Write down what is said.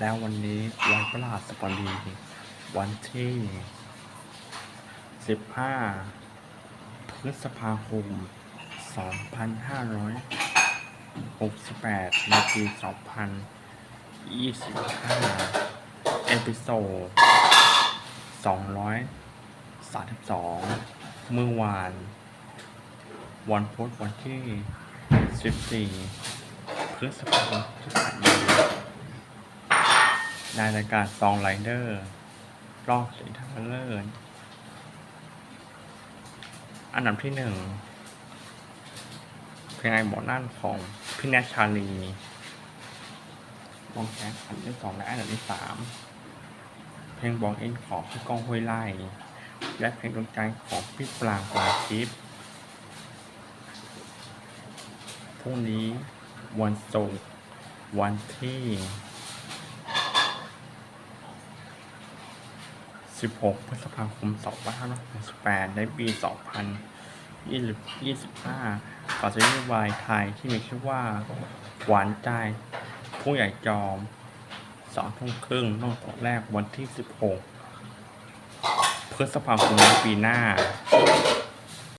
แล้ววันนี้วันพฤหัสบดีวันที่ 15 พฤษภาคม 2568 ในปี 2025 เอพิโซด 232 เมื่อวาน วันพุธวันที่ 14 พฤษภาคมที่ผ่านมา นายการซองไรเดอร์รอบสิงทาเลิศอันดับที่หนึ่งเพลงไอหมอนั่นของพี่แนทชาลีวงแคสอันดับที่สองและอันดับที่สามเพลงบอกเอ็นของพี่ก้องห้วยไล่และเพลงดวงใจของพี่ปรางปลาทิพย์พรุ่งนี้วันศุกร์วันที่ 16พฤษภาคม2568ในปี 2025ขอจะนโยบายไทยที่มีชื่อว่า หวานใจผู้ใหญ่จอมสองทุ่มครึ่งนอกจากแรกวันที่ 16 พฤษภาคมปีหน้า